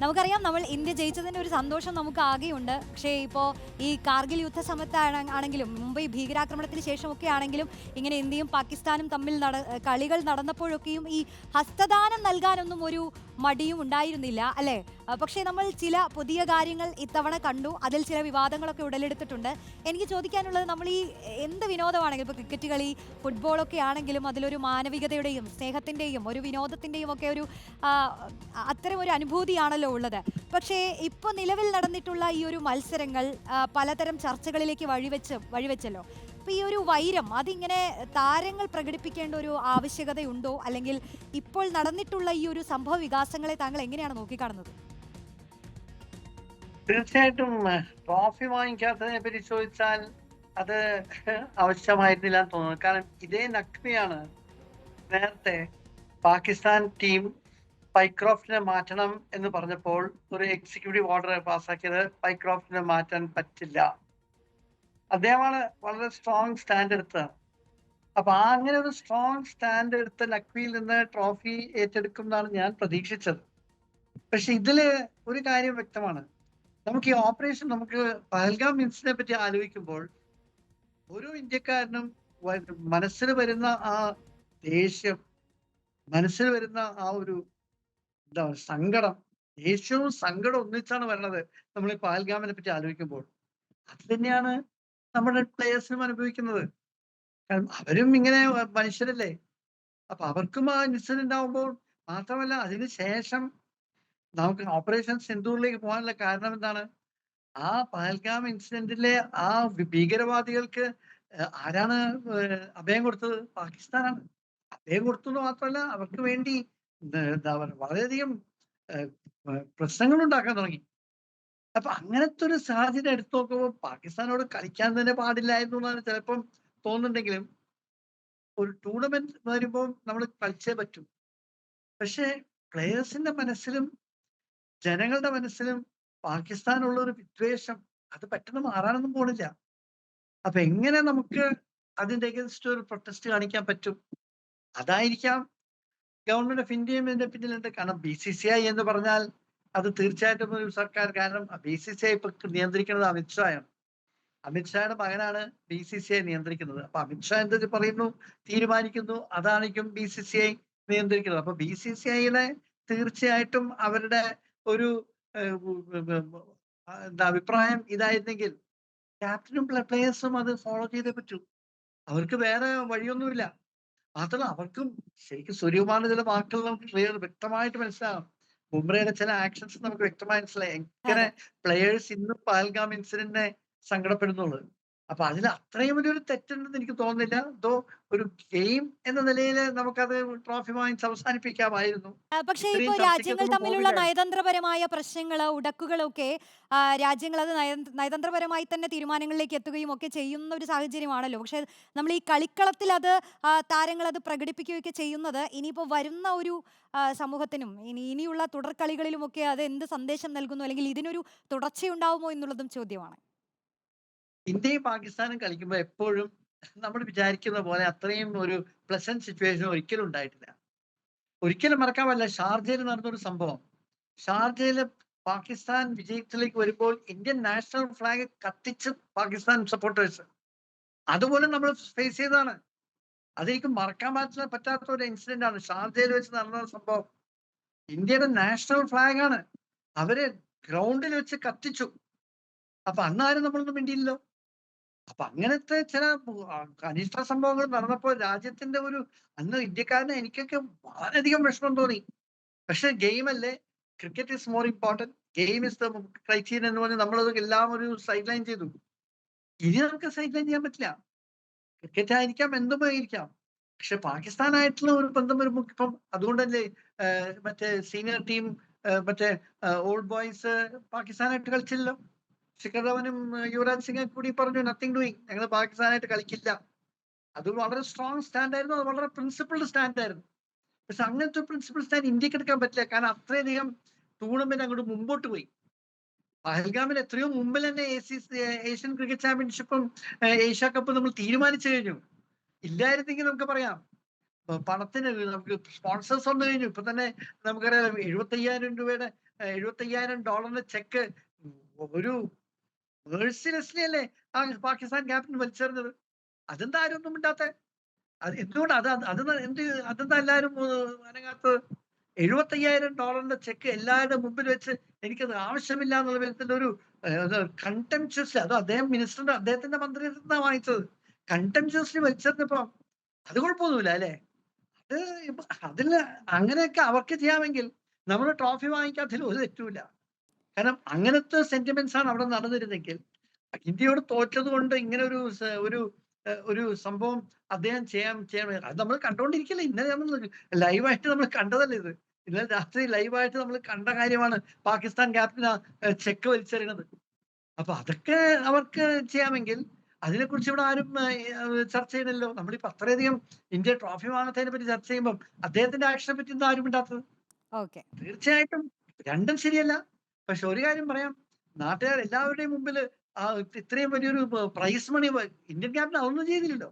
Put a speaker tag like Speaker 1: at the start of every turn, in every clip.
Speaker 1: നമുക്കറിയാം നമ്മൾ ഇന്ത്യ ജയിച്ചതിന്റെ ഒരു സന്തോഷം നമുക്ക് ആകെയുണ്ട്. പക്ഷേ ഇപ്പോൾ ഈ കാർഗിൽ യുദ്ധ സമയത്താണ് ആണെങ്കിലും മുംബൈ ഭീകരാക്രമണത്തിന് ശേഷമൊക്കെ ആണെങ്കിലും ഇങ്ങനെ ഇന്ത്യയും പാകിസ്ഥാനും തമ്മിൽ നട കളികൾ നടന്നപ്പോഴൊക്കെയും ഈ ഹസ്തദാനം നൽകാനൊന്നും ഒരു മടിയും ഉണ്ടായിരുന്നില്ല അല്ലേ? പക്ഷേ നമ്മൾ ചില പുതിയ കാര്യങ്ങൾ ഇത്തവണ കണ്ടു. അതിൽ ചില വിവാദങ്ങളൊക്കെ ഉടലെടുത്തിട്ടുണ്ട്. എനിക്ക് ചോദിക്കാനുള്ളത് നമ്മൾ ഈ എന്ത് വിനോദമാണെങ്കിലും ഇപ്പോൾ ക്രിക്കറ്റ് കളി ഫുട്ബോളൊക്കെ ആണെങ്കിലും അതിലൊരു മാനവികതയുടെയും സ്നേഹത്തിന്റെയും ഒരു വിനോദത്തിന്റെയും ഒക്കെ ഒരു അത്തരം ഒരു അനുഭൂതിയാണല്ലോ ഉള്ളത്. പക്ഷേ ഇപ്പോൾ നിലവിൽ നടന്നിട്ടുള്ള ഈ ഒരു മത്സരങ്ങൾ പലതരം ചർച്ചകളിലേക്ക് വഴിവെച്ച് വഴിവെച്ചല്ലോ. അപ്പോൾ ഈ ഒരു വൈരം അതിങ്ങനെ താരങ്ങൾ പ്രകടിപ്പിക്കേണ്ട ഒരു ആവശ്യകതയുണ്ടോ? അല്ലെങ്കിൽ ഇപ്പോൾ നടന്നിട്ടുള്ള ഈ ഒരു സംഭവ വികാസങ്ങളെ താങ്കൾ എങ്ങനെയാണ് നോക്കിക്കാണുന്നത്?
Speaker 2: തീർച്ചയായിട്ടും ട്രോഫി വാങ്ങിക്കാത്തതിനെ പറ്റി ചോദിച്ചാൽ അത് ആവശ്യമായിരുന്നില്ല എന്ന് തോന്നുന്നു. കാരണം ഇതേ നഖ്മിയാണ് നേരത്തെ പാകിസ്ഥാൻ ടീം പൈക്രോഫ്റ്റിനെ മാറ്റണം എന്ന് പറഞ്ഞപ്പോൾ ഒരു എക്സിക്യൂട്ടീവ് ഓർഡർ പാസ്സാക്കിയത് പൈക്രോഫ്റ്റിനെ മാറ്റാൻ പറ്റില്ല. അദ്ദേഹമാണ് വളരെ സ്ട്രോങ് സ്റ്റാൻഡ് എടുത്തത് അപ്പൊ ആ അങ്ങനെ ഒരു സ്ട്രോങ് സ്റ്റാൻഡ് എടുത്ത നഖ്വിയിൽ നിന്ന് ട്രോഫി ഏറ്റെടുക്കും എന്നാണ് ഞാൻ പ്രതീക്ഷിച്ചത്. പക്ഷെ ഇതിൽ ഒരു കാര്യം വ്യക്തമാണ്. നമുക്ക് ഈ ഓപ്പറേഷൻ നമുക്ക് പഹൽഗാം ഇൻസിനെ പറ്റി ആലോചിക്കുമ്പോൾ ഓരോ ഇന്ത്യക്കാരനും മനസ്സിൽ വരുന്ന ആ ദേഷ്യം മനസ്സിൽ വരുന്ന ആ ഒരു എന്താ സങ്കടം ദേഷ്യവും സങ്കടം ഒന്നിച്ചാണ് വരണത് നമ്മൾ ഈ പഹൽഗാമിനെ പറ്റി ആലോചിക്കുമ്പോൾ. അത് തന്നെയാണ് നമ്മുടെ പ്ലേയേഴ്സിനും അനുഭവിക്കുന്നത്. കാരണം അവരും ഇങ്ങനെ മനുഷ്യരല്ലേ? അപ്പൊ അവർക്കും ആ ഇൻസിഡന്റ് ആവുമ്പോൾ മാത്രമല്ല അതിനുശേഷം നമുക്ക് ഓപ്പറേഷൻ സിന്ധൂറിലേക്ക് പോകാനുള്ള കാരണം എന്താണ്? ആ പഹൽഗാം ഇൻസിഡന്റിലെ ആ ഭീകരവാദികൾക്ക് ആരാണ് അഭയം കൊടുത്തത്? പാകിസ്ഥാനാണ്. അഭയം കൊടുത്തു എന്ന് മാത്രമല്ല അവർക്ക് വേണ്ടി എന്താ പറയുക വളരെയധികം പ്രശ്നങ്ങൾ ഉണ്ടാക്കാൻ തുടങ്ങി. അപ്പൊ അങ്ങനത്തെ ഒരു സാഹചര്യം എടുത്തു നോക്കുമ്പോൾ പാകിസ്ഥാനോട് കളിക്കാൻ തന്നെ പാടില്ലായിരുന്നു എന്നാണ് ചിലപ്പം തോന്നുന്നുണ്ടെങ്കിലും ഒരു ടൂർണമെന്റ് വരുമ്പോൾ നമ്മൾ കളിച്ചേ പറ്റൂ. പക്ഷേ പ്ലേയേഴ്സിന്റെ മനസ്സിലും ജനങ്ങളുടെ മനസ്സിലും പാകിസ്ഥാനുള്ള ഒരു വിദ്വേഷം അത് പെട്ടെന്ന് മാറാനൊന്നും പോണില്ല. അപ്പൊ എങ്ങനെ നമുക്ക് അതിന്റെ അഗൻസ്റ്റ് ഒരു പ്രൊട്ടസ്റ്റ് കാണിക്കാൻ പറ്റും? അതായിരിക്കാം ഗവൺമെന്റ് ഓഫ് ഇന്ത്യയും ഇതിന്റെ പിന്നിലുണ്ട്. കാരണം ബി സി സി ഐ എന്ന് പറഞ്ഞാൽ അത് തീർച്ചയായിട്ടും ഒരു സർക്കാർ കാരണം ബി സി സി ഐ ഇപ്പൊ നിയന്ത്രിക്കുന്നത് അമിത്ഷായാണ് അമിത്ഷായുടെ മകനാണ് ബി സി സി ഐ നിയന്ത്രിക്കുന്നത്. അപ്പൊ അമിത്ഷാ എന്ത് പറയുന്നു? തീരുമാനിക്കുന്നു. അതായിരിക്കും ബി സി സി ഐ നിയന്ത്രിക്കുന്നത്. അപ്പൊ ബി സി സി ഐയിലെ തീർച്ചയായിട്ടും അവരുടെ ഒരു എന്താ അഭിപ്രായം ഇതായിരുന്നെങ്കിൽ ക്യാപ്റ്റനും പ്ലേയേഴ്സും അത് ഫോളോ ചെയ്തേ പറ്റൂ. അവർക്ക് വേറെ വഴിയൊന്നുമില്ല. മാത്രമല്ല അവർക്കും ശരിക്കും സൂര്യകുമാറിന്റെ ചില വാക്കുകൾ നമുക്ക് ക്ലിയർ വ്യക്തമായിട്ട് മനസ്സിലാകും ബുംറയുടെ ചില ആക്ഷൻസ് നമുക്ക് വ്യക്തമായി മനസ്സിലായി. എങ്ങനെ പ്ലെയേഴ്സ് ഇന്നും പഹൽഗാം ഇൻസിഡന്റിനെ സങ്കടപ്പെടുന്നുള്ളത് അപ്പൊ അതിൽ അത്രയും വലിയൊരു തെറ്റുണ്ടെന്ന് എനിക്ക് തോന്നുന്നില്ല. എന്തോ ഒരു ഗെയിം എന്ന നിലയിൽ നമുക്കത് ട്രോഫി വാങ്ങി അവസാനിപ്പിക്കാമായിരുന്നു.
Speaker 1: പക്ഷേ ഇപ്പോൾ രാജ്യങ്ങൾ തമ്മിലുള്ള നയതന്ത്രപരമായ പ്രശ്നങ്ങൾ ഉടക്കുകളൊക്കെ രാജ്യങ്ങൾ അത് നയതന്ത്രപരമായി തന്നെ തീരുമാനങ്ങളിലേക്ക് എത്തുകയും ഒക്കെ ചെയ്യുന്ന ഒരു സാഹചര്യമാണല്ലോ. പക്ഷെ നമ്മൾ ഈ കളിക്കളത്തിൽ അത് താരങ്ങൾ അത് പ്രകടിപ്പിക്കുകയൊക്കെ ചെയ്യുന്നത് ഇനിയിപ്പോൾ വരുന്ന ഒരു സമൂഹത്തിനും ഇനി ഇനിയുള്ള തുടർ കളികളിലുമൊക്കെ അത് എന്ത് സന്ദേശം നൽകുന്നു അല്ലെങ്കിൽ ഇതിനൊരു തുടർച്ചയുണ്ടാവുമോ എന്നുള്ളതും ചോദ്യമാണ്.
Speaker 2: ഇന്ത്യയും പാകിസ്ഥാനും കളിക്കുമ്പോൾ എപ്പോഴും നമ്മൾ വിചാരിക്കുന്ന പോലെ അത്രയും ഒരു പ്ലസന്റ് സിറ്റുവേഷൻ ഒരിക്കലും ഉണ്ടായിട്ടില്ല. ഒരിക്കലും മറക്കാൻ പറ്റില്ല ഷാർജയിൽ നടന്നൊരു സംഭവം. ഷാർജയിൽ പാകിസ്ഥാൻ വിജയത്തിലേക്ക് വരുമ്പോൾ ഇന്ത്യൻ നാഷണൽ ഫ്ലാഗ് കത്തിച്ച് പാകിസ്ഥാൻ സപ്പോർട്ടേഴ്സ് അതുപോലും നമ്മൾ ഫേസ് ചെയ്തതാണ്. അതെനിക്ക് മറക്കാൻ പറ്റില്ല പറ്റാത്ത ഒരു ഇൻസിഡന്റ് ആണ് ഷാർജയിൽ വെച്ച് നടന്ന സംഭവം. ഇന്ത്യയുടെ നാഷണൽ ഫ്ലാഗ് ആണ്. അവർ ഗ്രൗണ്ടിൽ വെച്ച് കത്തിച്ചു. അപ്പൊ അന്നാരും നമ്മളൊന്നും മിണ്ടിയില്ലല്ലോ. അപ്പൊ അങ്ങനത്തെ ചില അനിഷ്ട സംഭവങ്ങൾ നടന്നപ്പോൾ രാജ്യത്തിന്റെ ഒരു അന്ന് ഇന്ത്യക്കാരന് എനിക്കൊക്കെ വളരെയധികം വിഷമം തോന്നി. പക്ഷെ ഗെയിം അല്ലേ? Cricket is more important game is the criterion എന്ന് പറഞ്ഞ് നമ്മളത് എല്ലാം ഒരു സൈഡ് ലൈൻ ചെയ്തു. ഇനി നമുക്ക് സൈഡ് ലൈൻ ചെയ്യാൻ പറ്റില്ല. ക്രിക്കറ്റ് ആയിരിക്കാം എന്തും ആയിരിക്കാം. പക്ഷെ പാകിസ്ഥാനായിട്ടുള്ള ഒരു ബന്ധം വരുമ്പോൾ ഇപ്പം അതുകൊണ്ടല്ലേ മറ്റേ സീനിയർ ടീം മറ്റേ ഓൾഡ് ബോയ്സ് പാകിസ്ഥാനായിട്ട് കളിച്ചില്ലല്ലോ? ശിഖർ ധവനും യുവരാജ് സിംഗും കൂടി പറഞ്ഞു നത്തിങ് ഡൂയിങ് ഞങ്ങൾ പാകിസ്ഥാനായിട്ട് കളിക്കില്ല. അത് വളരെ സ്ട്രോങ് സ്റ്റാൻഡ് ആയിരുന്നു. അത് വളരെ പ്രിൻസിപ്പിൾഡ് സ്റ്റാൻഡ് ആയിരുന്നു. പക്ഷെ അങ്ങനത്തെ പ്രിൻസിപ്പിൾ സ്റ്റാൻഡ് ഇന്ത്യയ്ക്ക് എടുക്കാൻ പറ്റില്ല. കാരണം അത്രയധികം ടൂർണമെന്റ് അങ്ങോട്ട് മുമ്പോട്ട് പോയി. പഹൽഗാമിൽ എത്രയോ മുമ്പിൽ തന്നെ ഏഷ്യൻ ക്രിക്കറ്റ് ചാമ്പ്യൻഷിപ്പും ഏഷ്യ കപ്പും നമ്മൾ തീരുമാനിച്ചു കഴിഞ്ഞു. ഇല്ലായിരുന്നെങ്കിൽ നമുക്ക് പറയാം. പണത്തിന് നമുക്ക് സ്പോൺസേഴ്സ് വന്നു കഴിഞ്ഞു. ഇപ്പൊ തന്നെ നമുക്കറിയാം എഴുപത്തി അയ്യായിരം രൂപയുടെ എഴുപത്തയ്യായിരം ഡോളറിന്റെ ചെക്ക് ഒരു മേഴ്സിലെസ്ലി അല്ലേ? ആ പാകിസ്ഥാൻ ക്യാപ്റ്റൻ വലിച്ചെറിഞ്ഞത് അതെന്താ ആരും ഒന്നും മിണ്ടാത്ത? അത് എന്തുകൊണ്ട് അത് അത് എന്ത് അതെന്താ എല്ലാരും ഏഹ്, അനങ്ങാത്തത് എഴുപത്തയ്യായിരം ഡോളറിന്റെ ചെക്ക് എല്ലാവരുടെ മുമ്പിൽ വെച്ച് എനിക്കത് ആവശ്യമില്ല എന്നുള്ള വിധത്തിന്റെ ഒരു കണ്ടംപ്ച്വസ്ലി അതോ അദ്ദേഹം മിനിസ്റ്ററിന്റെ അദ്ദേഹത്തിന്റെ മന്ത്രിയിൽ നിന്നാണ് വാങ്ങിച്ചത്. കണ്ടംപ്ച്വസ്ലി വലിച്ചെറിഞ്ഞപ്പോ അത് കുഴപ്പമൊന്നുമില്ല അല്ലെ? അത് അതിൽ അങ്ങനെയൊക്കെ അവർക്ക് ചെയ്യാമെങ്കിൽ നമ്മൾ ട്രോഫി വാങ്ങിക്കാത്തതിൽ ഒരു തെറ്റുമില്ല. കാരണം അങ്ങനത്തെ സെന്റിമെന്റ്സ് ആണ് അവിടെ നടന്നിരുന്നെങ്കിൽ ഇന്ത്യയോട് തോറ്റത് കൊണ്ട് ഇങ്ങനെ ഒരു ഒരു ഒരു സംഭവം അദ്ദേഹം ചെയ്യാൻ ചെയ്യാൻ അത് നമ്മൾ കണ്ടുകൊണ്ടിരിക്കില്ല ഇന്നലെ നമ്മൾ ലൈവായിട്ട് നമ്മൾ കണ്ടതല്ലേ ഇത്? ഇന്നലെ രാത്രി ലൈവായിട്ട് നമ്മൾ കണ്ട കാര്യമാണ് പാകിസ്ഥാൻ ക്യാപ്റ്റൻ ചെക്ക് വലിച്ചെറിയണത് അപ്പൊ അതൊക്കെ അവർക്ക് ചെയ്യാമെങ്കിൽ അതിനെക്കുറിച്ച് ഇവിടെ ആരും ചർച്ച ചെയ്യണല്ലോ നമ്മളിപ്പോ അത്രയധികം ഇന്ത്യ ട്രോഫി വാങ്ങത്തതിനെ പറ്റി ചർച്ച ചെയ്യുമ്പോൾ അദ്ദേഹത്തിന്റെ ആക്ഷനെ പറ്റി ഒന്നും ആരും ഇണ്ടാത്തത്
Speaker 1: ഓക്കെ.
Speaker 2: തീർച്ചയായിട്ടും രണ്ടും ശരിയല്ല. പക്ഷെ ഒരു കാര്യം പറയാം. നാട്ടുകാർ എല്ലാവരുടെയും മുമ്പിൽ ആ ഇത്രയും വലിയൊരു പ്രൈസ് മണി ഇന്ത്യൻ ക്യാപ്റ്റൻ അതൊന്നും ചെയ്തില്ലല്ലോ.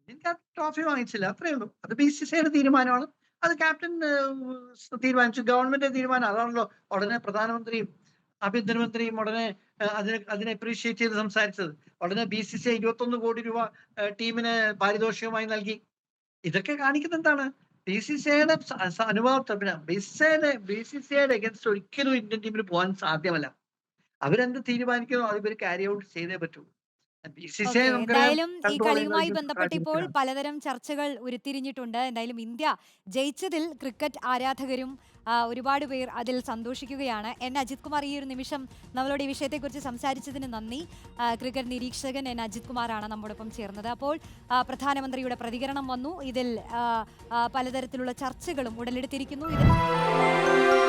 Speaker 2: ഇന്ത്യൻ ക്യാപ്റ്റൻ ട്രോഫി വാങ്ങിച്ചില്ല അത്രേ ഉള്ളൂ. അത് ബി സി സിയുടെ തീരുമാനമാണ്. അത് ക്യാപ്റ്റൻ തീരുമാനിച്ചു. ഗവൺമെന്റ് തീരുമാനം. അതാണല്ലോ ഉടനെ പ്രധാനമന്ത്രിയും ആഭ്യന്തരമന്ത്രിയും ഉടനെ അതിനെ അതിനെ അപ്രീഷിയേറ്റ് ചെയ്ത് സംസാരിച്ചത്. ഉടനെ ബി സി സി ഇരുപത്തൊന്ന് കോടി രൂപ ടീമിന് പാരിതോഷികമായി നൽകി. ഇതൊക്കെ കാണിക്കുന്ന എന്താണ്? ബി സി സി ഐയുടെ അനുഭവം ബി സി സി ഐയുടെ ബി സി സി ഐയുടെ അഗൻസ്റ്റ് ഒരിക്കലും ഇന്ത്യൻ ടീമിന് പോകാൻ സാധ്യമല്ല. അവരെന്ത് തീരുമാനിക്കുന്നു അത് ഇവർ ക്യാരി ഔട്ട് ചെയ്തേ പറ്റൂ.
Speaker 1: ഓക്കെ
Speaker 2: നമുക്കറിയാം
Speaker 1: എന്തായാലും ഈ കളിയുമായി ബന്ധപ്പെട്ട് ഇപ്പോൾ. പലതരം ചർച്ചകൾ ഉരുത്തിരിഞ്ഞിട്ടുണ്ട്. എന്തായാലും ഇന്ത്യ ജയിച്ചതിൽ ക്രിക്കറ്റ് ആരാധകരും ആ, ഒരുപാട് പേർ അതിൽ സന്തോഷിക്കുകയാണ്. എൻ അജിത് കുമാർ ഈ ഒരു നിമിഷം നമ്മളോട് ഈ വിഷയത്തെക്കുറിച്ച് സംസാരിച്ചതിന് നന്ദി. ആ, ക്രിക്കറ്റ് നിരീക്ഷകൻ എൻ അജിത് കുമാറാണ് നമ്മോടൊപ്പം ചേർന്നത്. അപ്പോൾ ആ, പ്രധാനമന്ത്രിയുടെ പ്രതികരണം വന്നു. ഇതിൽ ആ, ആ, പലതരത്തിലുള്ള ചർച്ചകളും ഉടലെടുത്തിരിക്കുന്നു. ഇത്